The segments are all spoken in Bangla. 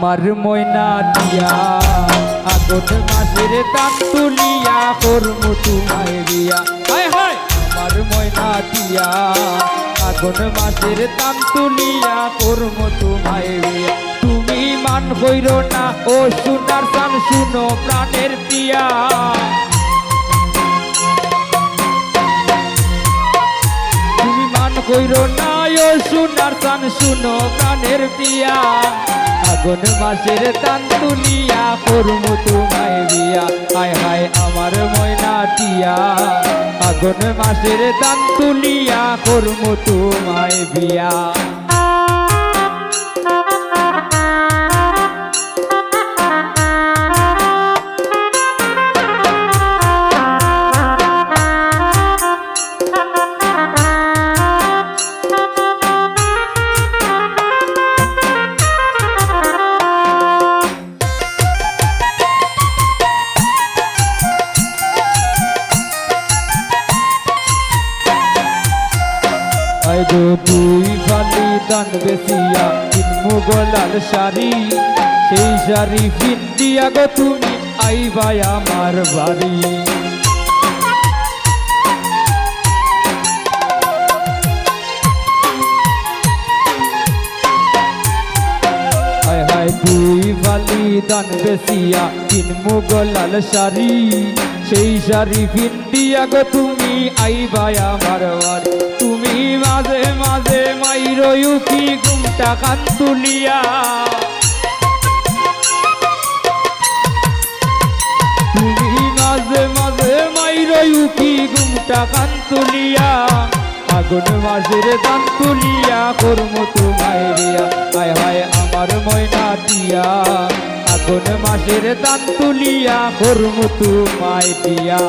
আমার ময়না দিয়া। আগুন মাসের দান তুলিয়া করমু তোমায় হায় আমার ময়না দিয়া। আগুন মাসের দান তুলিয়া করমু তোমায় বিয়া তুমি মান হইর না, ও সোনার সান শুনো প্রাণের পিয়া তুমি মান কইর না, ও সোনার তান শুনো প্রাণের পিয়া আগুন মাসের তান তুলিয়া করমু তোমায় বিয়া হায় হায় আমার ময়না টিয়া। আগুন মাসের তান তুলিয়া করমু তোমায় বিয়া দান বেসিয়া মুগলাল শাড়ি। সেই শাড়ি ফিন্দিয়া গো তুমি, আইবাই আমার বাড়ি। দুই ফালি দান বেসিয়া তিন মুগলাল শাড়ি। সেই শাড়ি ফিন্দিয়া গো তুমি, আইবাই আমার বাড়ি। তুমি মাঝে মাঝে মাইরয়ু কি ঘুমটা কান তুলিয়া তুমি মাঝে মাঝে মাইরয়ু কি ঘুমটা কান তুলিয়া আগুন মাসের দান তুলিয়া কর্ম তোমায় রিয়া হায় হায়, আমার ময়না দিয়া। আগুন মাসের দান তুলিয়া কর্ম তোমায় দিয়া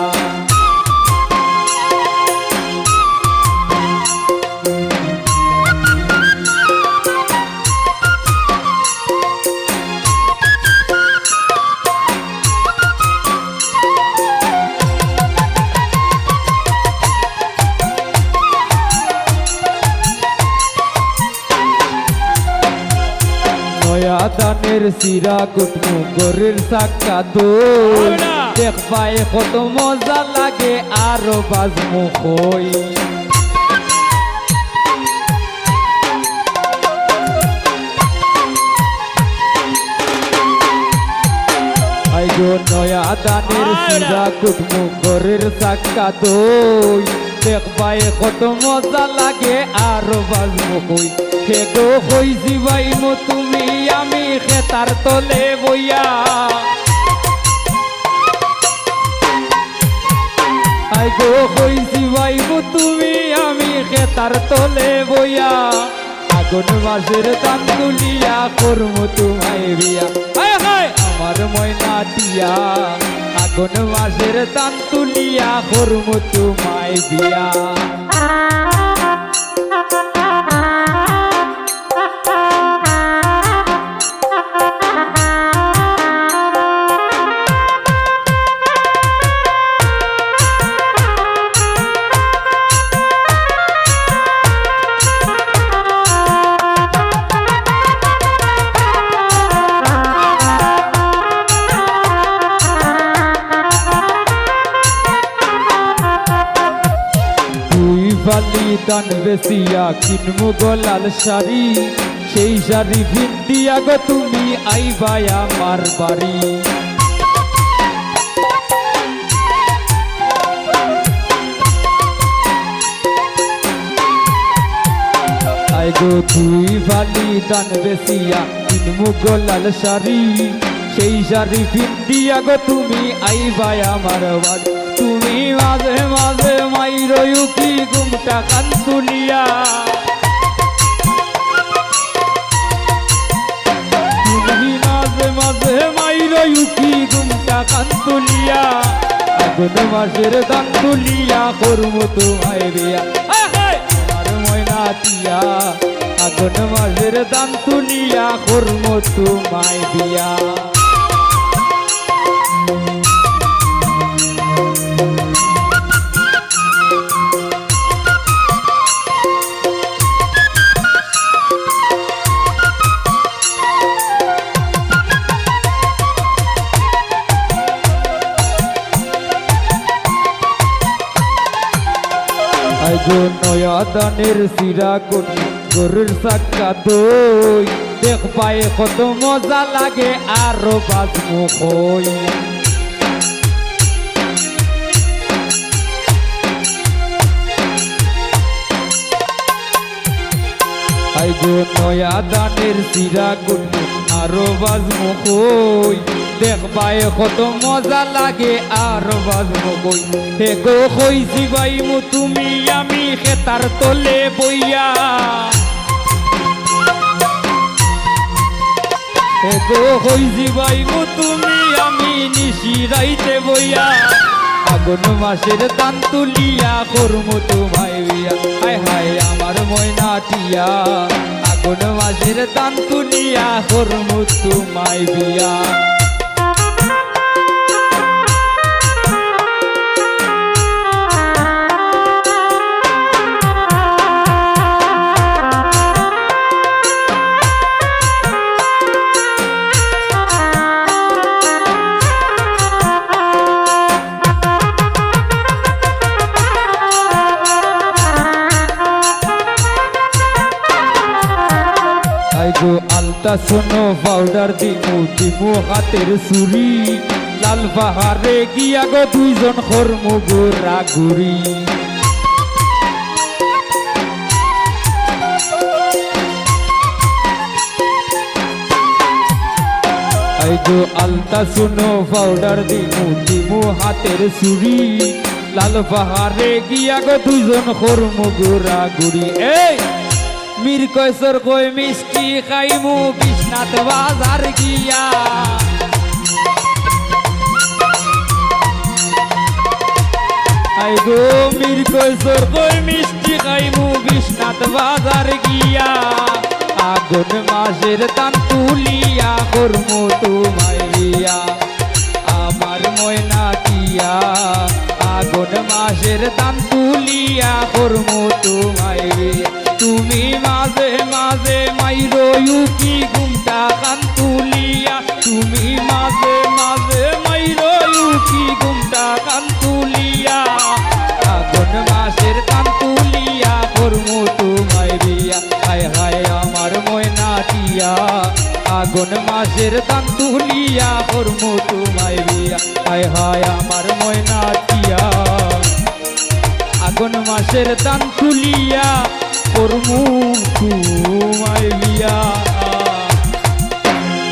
দানের সিরা কুটমু গরের সাক্কা দই দেখবাই কত মজা লাগে আরও বাজমু কই। নয়া দানের সিরা কুটমু গরের সাক্কা দই। দেখবাই কত মজা লাগে আরও বাজমু কই? হে গো কই জিবাইমু তুমি আমি খেতার তলে বইয়া। আই গো কই জিবাইমু তুমি আমি খেতার তলে বইয়া। আগুন মাসের দান তুলিয়া করমু তোমায় বিয়া আমার ময়না টিয়া। আগুন মাসের দান তুলিয়া করমু তোমায় বিয়া ফালি দান বেসিয়া কিনমু গলাল শাড়ি। সেই শাড়ি ভিন্দিয়া গো তুমি আইবাই আমার বাড়ি। আই গো দুই ফালি দান বেসিয়া কিনমু গলাল শাড়ি। সেই শাড়ি ভিন্দিয়া গো তুমি আইবাই আমার বাড়ি। তুমি মাঝে মাঝে মাইরয়ু কি ঘুমটা কান তুলিয়া। তুমি মাঝে মাঝে মাইরয়ু কি ঘুমটা কান তুলিয়া। আগুন মাসের দান তুলিয়া করমু তোমায় হায়, আমার ময়না তিয়া আগুন মাসের দান তুলিয়া করমু তোমায় বিয়া দানের সিরা কোটি গরুর সাক্কা দই। দেখ পায়ে কত মজা লাগে আরও বাজমু হই আই গো নয়া দানের সিরা কোটি আরও বাজমু হই দেখ পায়ে কত মজা লাগে আরও বাজমু হই হে গো ভাই মু, তুমি, আমি খেতার তলে বইয়া। এগো হইজি বাইবু তুমি, আমি নিশি রাইতে বইয়া। আগুন মাসের তান তুলিয়া করমু তোমায় বিয়া হায় হায় আমার ময়না টিয়া। আগুন মাসের তান তুলিয়া করমু তোমায় বিয়া আইগো আলতা শোনো পাউডার দিমু দিমু হাতের সুরি লাল পাহাড়ে গিয়া গো দুইজন খরমু গোরা গুড়ি। আইগো আলতা শোনো পাউডার দিমু দিমু হাতের সুরি লাল পাহাড়ে গিয়া গো দুইজন খরমু গোরা গুড়ি। এই, মীর কয়সর কই মিষ্টি খাইমু বিশ্বনাথ বাজার গিয়া আই গো মীর কয়সর কই মিষ্টি খাইমু বিশ্বনাথ বাজার গিয়া আগুন মাসের তান তুলিয়া করমু তোমায় বিয়া আমার ময়না টিয়া আগুন মাসের তান তুলিয়া করমু তোমায় বিয়া তুমি মাঝে মাঝে মাইরো ইউকি ঘুমটা কান তুলিয়া। তুমি মাঝে মাঝে মাইরো ইউকি ঘুমটা কান তুলিয়া। আগুন মাসের কান তুলিয়া করমু তোমায় বিয়া হায় হায় আমার ময়না টিয়া আগুন মাসের কান তুলিয়া করমু তোমায় বিয়া হায় হায় আমার ময়না আগুন মাসের তান তুলিয়া করমু মুখ ঘুমাইলিয়া।